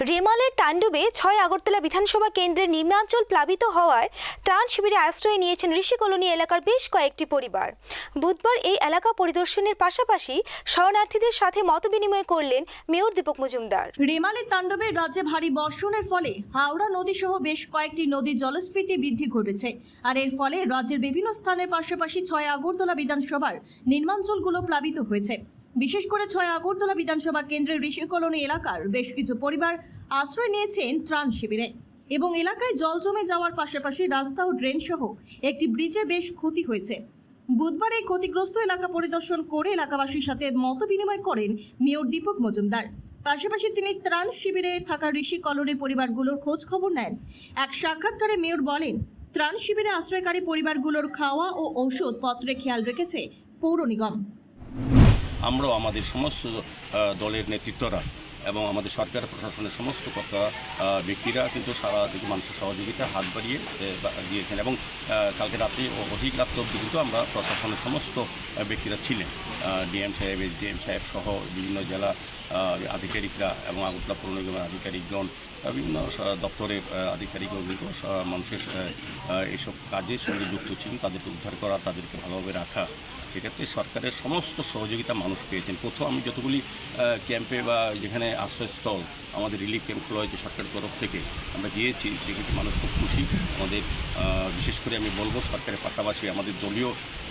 রেমালের তাণ্ডবে ছয় আগরতলা বিধানসভা কেন্দ্রের নিম্নাঞ্চল প্লাবিত হওয়ায় ত্রাণ শিবিরে আশ্রয় নিয়েছেন ঋষি কলোনি এলাকার বেশ কয়েকটি পরিবার। বুধবার এই এলাকা পরিদর্শনের পাশাপাশি শরণার্থীদের সাথে মতবিনিময় করলেন মেয়র দীপক মজুমদার। রেমালের তাণ্ডবের রাজ্যে ভারী বর্ষণের ফলে হাওড়া নদী সহ বেশ কয়েকটি নদীর জলস্ফীতি বৃদ্ধি ঘটেছে। আর এর ফলে রাজ্যের বিভিন্ন স্থানের পাশাপাশি ছয় আগরতলা বিধানসভার নির্মাঞ্চলগুলো প্লাবিত হয়েছে। বিশেষ করে ছয় আগরতলা বিধানসভা কেন্দ্রের ঋষি কলোনি এলাকার বেশ কিছু পরিবার আশ্রয় নিয়েছেন ত্রাণ শিবিরে। এবং এলাকায় জল জমে যাওয়ার পাশাপাশি রাস্তা ও ড্রেন সহ একটি ব্রিজের বেশ ক্ষতি হয়েছে। বুধবার এই ক্ষতিগ্রস্ত এলাকা পরিদর্শন করে এলাকাবাসীর সাথে মত বিনিময় করেন মেয়র দীপক মজুমদার। পাশাপাশি তিনি ত্রাণ শিবিরে থাকা ঋষি কলোনির পরিবারগুলোর খোঁজ খবর নেন। এক সাক্ষাৎকারে মেয়র বলেন, ত্রাণ শিবিরে আশ্রয়কারী পরিবারগুলোর খাওয়া ও ঔষধ পত্রে খেয়াল রেখেছে পৌর নিগম। আমরাও আমাদের সমস্ত দলের নেতৃত্বরা এবং আমাদের সরকার প্রশাসনের সমস্ত কর্তা ব্যক্তিরা কিন্তু সারা দিকে মানুষের সহযোগিতা হাত বাড়িয়ে দিয়েছেন এবং কালকে রাত্রে ও অধিক রাত্র অব্দি কিন্তু আমরা প্রশাসনের সমস্ত ব্যক্তিরা ছিলেন। ডিএম সাহেব, এসডিএম সাহেব সহ বিভিন্ন জেলা আধিকারিকরা এবং আগরতলা পৌর নিগমের আধিকারিকগণ বিভিন্ন দপ্তরের আধিকারিকগণ কিন্তু মানুষের এইসব কাজের সঙ্গে যুক্ত ছিলেন। তাদেরকে উদ্ধার করা, তাদেরকে ভালোভাবে রাখা সেক্ষেত্রে সরকারের সমস্ত সহযোগিতা মানুষ পেয়েছেন। প্রথম আমি যতগুলি ক্যাম্পে বা যেখানে আশ্রয়স্থল, আমাদের রিলিফ ক্যাম্প খোলা হয়েছে সরকারের তরফ থেকে, আমরা গিয়েছি, দেখেছি মানুষ খুব খুশি। আমাদের বিশেষ করে আমি বলব সরকারের পাশাপাশি আমাদের দলীয়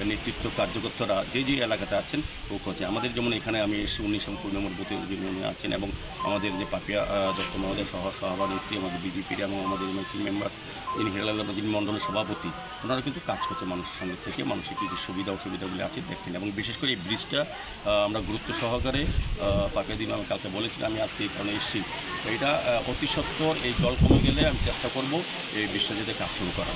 নেতৃত্ব, কার্যকর্তারা, যে যে এলাকাতে আছেন, ও হচ্ছে আমাদের যেমন এখানে আমি এসে উনিশ কুড়ি নম্বর বুথে যিনি আছেন এবং আমাদের যে পাপিয়া দত্ত মহোদয় সহ সভাপতি আমাদের বিজেপির এবং আমাদের এমএসি মেম্বার, যিনি হেরালাল যিনি মণ্ডলের সভাপতি, ওনারা কিন্তু কাজ করছে মানুষের সঙ্গে থেকে, মানুষের কী কী সুবিধা, অসুবিধাগুলি আছে দেখছেন এবং বিশেষ করে এই ব্রিজটা আমরা গুরুত্ব সহকারে পাকে দিন আমি কালকে বলেছিলাম, আমি আজকে এই কারণে এসেছি। এটা অতি সত্ত্বর এই জল কমে গেলে আমি চেষ্টা করব এই ব্রিজটা যাতে কাজ শুরু করা